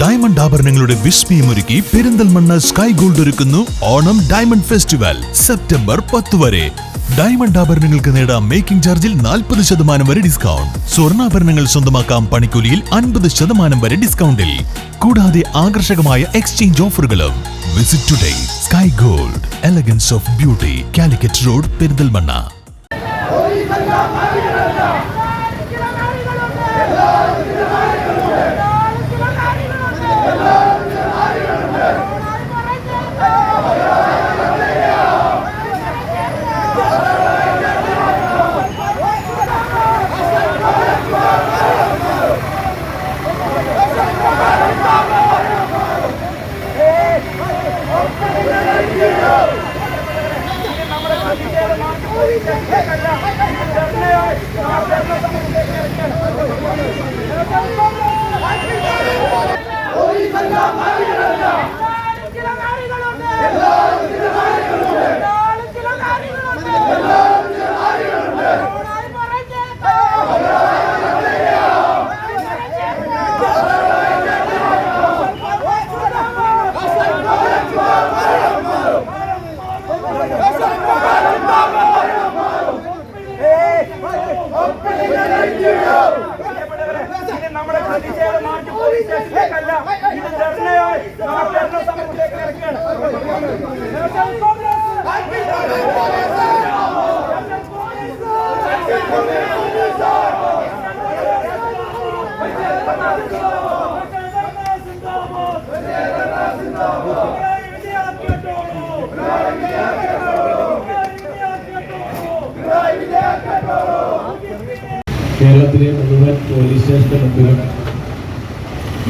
Diamond ആഭരണങ്ങളുടെ വിസ്മയമൊരുക്കി Perinthalmanna sky gold ഒരുക്കുന്നു ഓണം ഡയമണ്ട് ഫെസ്റ്റിവൽ സെപ്റ്റംബർ പത്ത് വരെ. ഡയമണ്ട് ആഭരണങ്ങൾക്ക് നേടാം മേക്കിംഗ് ചാർജിൽ നാൽപ്പത് ശതമാനം വരെ ഡിസ്കൗണ്ട്. സ്വർണാഭരണങ്ങൾ സ്വന്തമാക്കാം പണിക്കൂലിയിൽ അൻപത് ശതമാനം വരെ ഡിസ്കൗണ്ടിൽ. കൂടാതെ ആകർഷകമായ എക്സ്ചേഞ്ച് ഓഫറുകളും. Visit today sky gold elegance of beauty Calicut road Perinthalmanna. നമ്മുടെ കേരളത്തിലെ മുഴുവൻ പോലീസ് മുമ്പിലും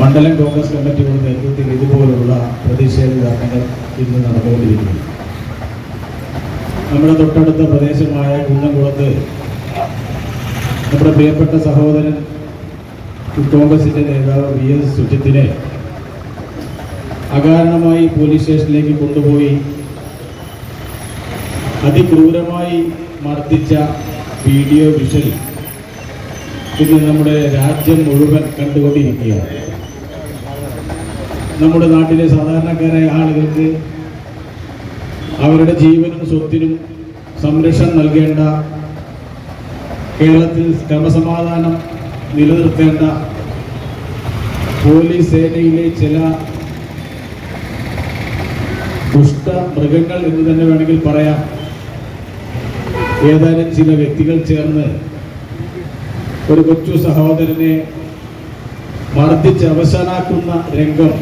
മണ്ഡലം കോൺഗ്രസ് കമ്മിറ്റിയുടെ നേതൃത്വത്തിൽ ഇതുപോലുള്ള പ്രതിഷേധ ധർണകൾ ഇന്ന് നടന്നുകൊണ്ടിരിക്കുന്നു. നമ്മുടെ തൊട്ടടുത്ത പ്രദേശമായ കുന്നംകുളത്ത് നമ്മുടെ പ്രിയപ്പെട്ട സഹോദരൻ കോൺഗ്രസിന്റെ നേതാവ് വി എസ് സുജിത്തിനെ അകാരണമായി പോലീസ് സ്റ്റേഷനിലേക്ക് കൊണ്ടുപോയി അതിക്രൂരമായി മർദ്ദിച്ച വീഡിയോ വിഷൽ ഇന്ന് നമ്മുടെ രാജ്യം മുഴുവൻ കണ്ടുകൊണ്ടിരിക്കുകയാണ്. നമ്മുടെ നാട്ടിലെ സാധാരണക്കാരായ ആളുകൾക്ക് അവരുടെ ജീവനും സ്വത്തിനും സംരക്ഷണം നൽകേണ്ട കേരളത്തിൽ ക്രമസമാധാനം നിലനിർത്തേണ്ട പോലീസ് സേനയിലെ ചില ദുഷ്ട മൃഗങ്ങൾ എന്ന് തന്നെ വേണമെങ്കിൽ പറയാം. ഏതാനും ചില വ്യക്തികൾ ചേർന്ന് ഒരു കൊച്ചു സഹോദരനെ മർദ്ദിച്ച് അവസാനാക്കുന്ന രംഗം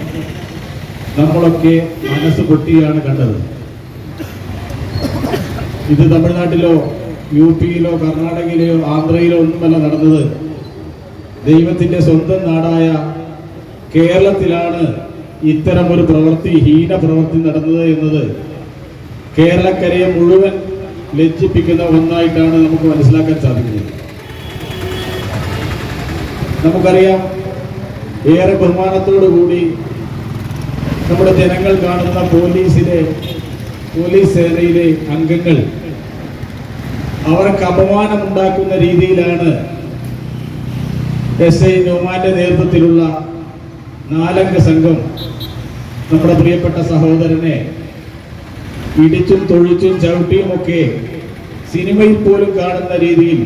നമ്മളൊക്കെ മനസ്സ് പൊട്ടിയാണ് കണ്ടത്. ഇത് തമിഴ്നാട്ടിലോ യു പിയിലോ കർണാടകയിലെയോ ആന്ധ്രയിലോ ഒന്നുമല്ല നടന്നത്. ദൈവത്തിന്റെ സ്വന്തം നാടായ കേരളത്തിലാണ് ഇത്തരം ഒരു പ്രവൃത്തി ഹീന പ്രവൃത്തി നടന്നത് എന്നത്. കേരളക്കരയെ മുഴുവൻ ലജ്ജിപ്പിക്കുന്ന ഒന്നായിട്ടാണ് നമുക്ക് മനസ്സിലാക്കാൻ സാധിക്കുന്നത്. നമുക്കറിയാം ഏറെ ബഹുമാനത്തോടു കൂടി നമ്മുടെ ജനങ്ങൾ കാണുന്ന പോലീസിലെ പോലീസ് സേനയിലെ അംഗങ്ങൾ അവർക്ക് അപമാനമുണ്ടാക്കുന്ന രീതിയിലാണ് എസ് ഐ നോമാന്റെ നേതൃത്വത്തിലുള്ള നാലംഗ സംഘം നമ്മുടെ പ്രിയപ്പെട്ട സഹോദരനെ ഇടിച്ചും തൊഴിച്ചും ചവിട്ടിയും ഒക്കെ സിനിമയിൽ പോലും കാണുന്ന രീതിയിൽ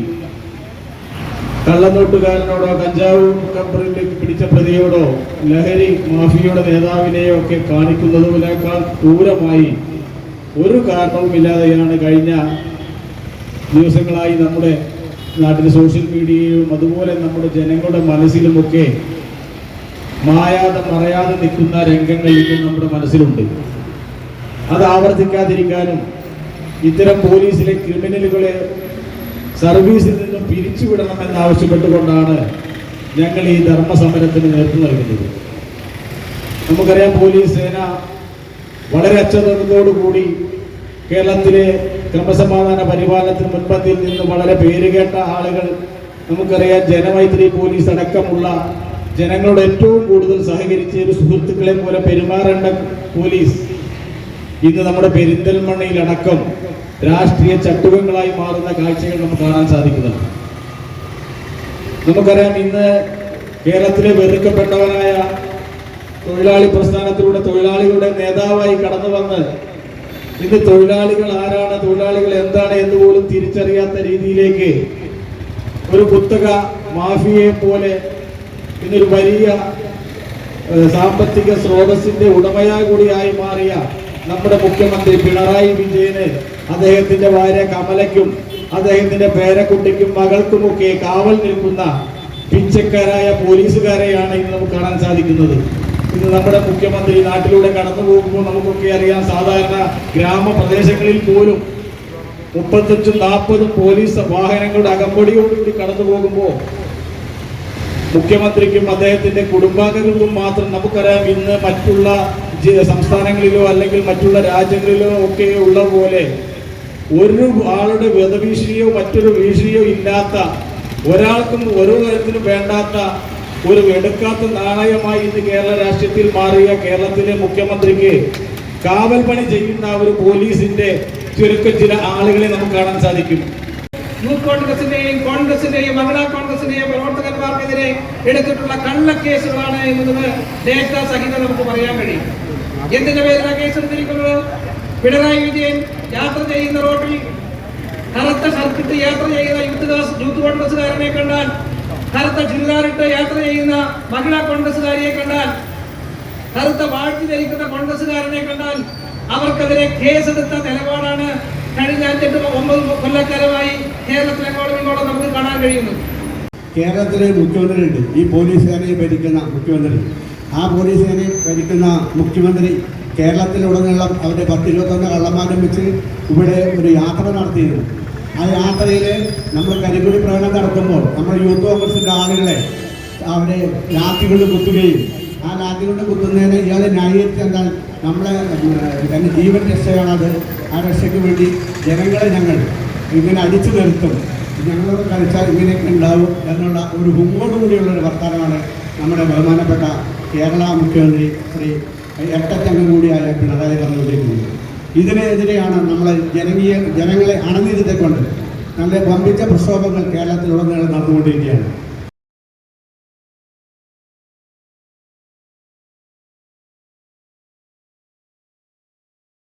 കള്ളനോട്ടുകാരനോടോ കഞ്ചാവ് കമ്പറിൽ പിടിച്ച പ്രതിയോടോ ലഹരി മാഫിയയുടെ നേതാവിനെയോ ഒക്കെ കാണിക്കുന്നതിനേക്കാൾ ക്രൂരമായി ഒരു കാരണവുമില്ലാതെയാണ് കഴിഞ്ഞ ദിവസങ്ങളായി നമ്മുടെ നാട്ടിലെ സോഷ്യൽ മീഡിയയും അതുപോലെ നമ്മുടെ ജനങ്ങളുടെ മനസ്സിലുമൊക്കെ മായാതെ മറയാതെ നിൽക്കുന്ന രംഗങ്ങൾ ഇന്നും നമ്മുടെ മനസ്സിലുണ്ട്. അത് ആവർത്തിക്കാതിരിക്കാനും ഇത്തരം പോലീസിലെ ക്രിമിനലുകളെ സർവീസിൽ നിന്നും പിരിച്ചുവിടണമെന്നാവശ്യപ്പെട്ടുകൊണ്ടാണ് ഞങ്ങൾ ഈ ധർമ്മസമരത്തിന് നേതൃത്വം നൽകുന്നത്. നമുക്കറിയാം പോലീസ് സേന വളരെ അച്ചടക്കത്തോടുകൂടി കേരളത്തിലെ ക്രമസമാധാന പരിപാലനത്തിന് മുൻപന്തിയിൽ നിന്ന് വളരെ പേരുകേട്ട ആളുകൾ നമുക്കറിയാം ജനമൈത്രി പോലീസ് അടക്കമുള്ള ജനങ്ങളോട് ഏറ്റവും കൂടുതൽ സഹകരിച്ച ഒരു സുഹൃത്തുക്കളെ പോലെ പെരുമാറേണ്ട പോലീസ് ഇന്ന് നമ്മുടെ പെരിന്തൽമണ്ണയിലടക്കം രാഷ്ട്രീയ ചട്ടുകങ്ങളായി മാറുന്ന കാഴ്ചകൾ നമുക്ക് കാണാൻ സാധിക്കുന്നതാണ് നമുക്കറിയാം ഇന്ന് കേരളത്തിലെ വെറുക്കപ്പെട്ടവനായ തൊഴിലാളി പ്രസ്ഥാനത്തിലൂടെ തൊഴിലാളികളുടെ നേതാവായി കടന്നു വന്ന് ഇന്ന് തൊഴിലാളികൾ ആരാണ്? തൊഴിലാളികൾ എന്താണ് എന്ന് പോലും തിരിച്ചറിയാത്ത രീതിയിലേക്ക് ഒരു കുത്തക മാഫിയയെ പോലെ ഇന്നൊരു വലിയ സാമ്പത്തിക സ്രോതസ്സിന്റെ ഉടമയായി കൂടിയായി മാറിയ നമ്മുടെ മുഖ്യമന്ത്രി പിണറായി വിജയന് അദ്ദേഹത്തിന്റെ ഭാര്യ കമലയ്ക്കും അദ്ദേഹത്തിന്റെ പേരക്കുട്ടിക്കും മകൾക്കുമൊക്കെ കാവൽ നിൽക്കുന്ന പിച്ചക്കാരായ പോലീസുകാരെയാണ് ഇന്ന് നമുക്ക് കാണാൻ സാധിക്കുന്നത്. ഇന്ന് നമ്മുടെ മുഖ്യമന്ത്രി നാട്ടിലൂടെ കടന്നു പോകുമ്പോൾ നമുക്കൊക്കെ അറിയാം സാധാരണ ഗ്രാമപ്രദേശങ്ങളിൽ പോലും മുപ്പത്തഞ്ചും നാൽപ്പതും പോലീസ് വാഹനങ്ങളുടെ അകമ്പടിയോടുകൂടി കടന്നു പോകുമ്പോൾ മുഖ്യമന്ത്രിക്കും അദ്ദേഹത്തിന്റെ കുടുംബാംഗങ്ങൾക്കും മാത്രം നമുക്കറിയാം ഇന്ന് മറ്റുള്ള സംസ്ഥാനങ്ങളിലോ അല്ലെങ്കിൽ മറ്റുള്ള രാജ്യങ്ങളിലോ ഒക്കെ ഉള്ള പോലെ ഒരു ആളുടെ വ്യതഭീഷണിയോ മറ്റൊരു ഭീഷണിയോ ഇല്ലാത്ത ഒരാൾക്കും ഓരോ തരത്തിലും വേണ്ടാത്ത ഒരു എടുക്കാത്ത നാണയമായി ഇന്ന് കേരള രാഷ്ട്രീയത്തിൽ മാറിയ കേരളത്തിലെ മുഖ്യമന്ത്രിക്ക് കാവൽ പണി ചെയ്യുന്ന ഒരു പോലീസിന്റെ ചുരുക്കം ചില ആളുകളെ നമുക്ക് കാണാൻ സാധിക്കും. യൂത്ത് കോൺഗ്രസിന്റെയും കോൺഗ്രസിന്റെയും മഹിളാ കോൺഗ്രസിന്റെയും പ്രവർത്തകന്മാർക്കെതിരെ എടുത്തിട്ടുള്ള കള്ളക്കേസുകളാണ് എന്നത് ഡേറ്റ സഹിതം നമുക്ക് പറയാൻ കഴിയും. എന്തിന്റെ പേരിലാണ് കേസ് എടുത്തിരിക്കുന്നത്? പിണറായി വിജയൻ യാത്ര ചെയ്യുന്ന റോഡിൽ കറുത്ത ഷർട്ടിട്ട് യാത്ര ചെയ്യുന്ന യൂത്ത് യൂത്ത് കോൺഗ്രസ്സുകാരനെ കണ്ടാൽ കറുത്ത ചുരിദാറിട്ട് യാത്ര ചെയ്യുന്ന മഹിളാ കോൺഗ്രസ്സുകാരിയെ കണ്ടാൽ കറുത്ത വാഴ്ത്തി ധരിക്കുന്ന കോൺഗ്രസ്സുകാരനെ കണ്ടാൽ അവർക്കെതിരെ കേസെടുത്ത നിലപാടാണ് കഴിഞ്ഞ അഞ്ചെട്ട് ഒമ്പത് കൊല്ലക്കാലമായി ഇങ്ങോളം നമുക്ക് കാണാൻ കഴിയുന്നു കേരളത്തിലെ മുഖ്യമന്ത്രി മുഖ്യമന്ത്രിയുണ്ട്. ഈ പോലീസുകാരെ ഭരിക്കുന്ന മുഖ്യമന്ത്രി. ആ പോലീസുകാരെ ഭരിക്കുന്ന മുഖ്യമന്ത്രി കേരളത്തിലുടനീളം അവരുടെ പത്തിരുപത്തൊന്ന് കള്ളന്മാരും വെച്ച് ഇവിടെ ഒരു യാത്ര നടത്തിയിരുന്നു. ആ യാത്രയിൽ നമ്മൾ കരിക്കുടി പ്രകടനം നടത്തുമ്പോൾ നമ്മൾ യൂത്ത് കോൺഗ്രസിന്റെ ആളുകളെ അവരെ ലാത്തി കൊണ്ട് കുത്തുകയും ആ ലാത്തി കൊണ്ട് കുത്തുന്നതിന് ഇയാളെ ന്യായീകരിച്ച് എന്താണ്? നമ്മളെ തന്നെ ജീവൻ രക്ഷയാണത് ആ രക്ഷയ്ക്ക് വേണ്ടി ജനങ്ങളെ ഞങ്ങൾ ഇങ്ങനെ അടിച്ചു നിർത്തും. ഞങ്ങളോട് കളിച്ചാൽ ഇങ്ങനെയൊക്കെ ഉണ്ടാവും എന്നുള്ള ഒരു കൂടിയുള്ള ഒരു വർത്തമാനമാണ് നമ്മുടെ ബഹുമാനപ്പെട്ട കേരള മുഖ്യമന്ത്രി ശ്രീ എട്ടച്ചംഗം കൂടിയായ പിണറായി പറഞ്ഞുകൊണ്ടിരിക്കുന്നത്. ഇതിനെതിരെയാണ് നമ്മൾ ജനകീയ ജനങ്ങളെ അണനിരുത്തിക്കൊണ്ട് നല്ല വമ്പിച്ച പ്രക്ഷോഭങ്ങൾ കേരളത്തിലുടനീളം നടന്നുകൊണ്ടിരിക്കുകയാണ്.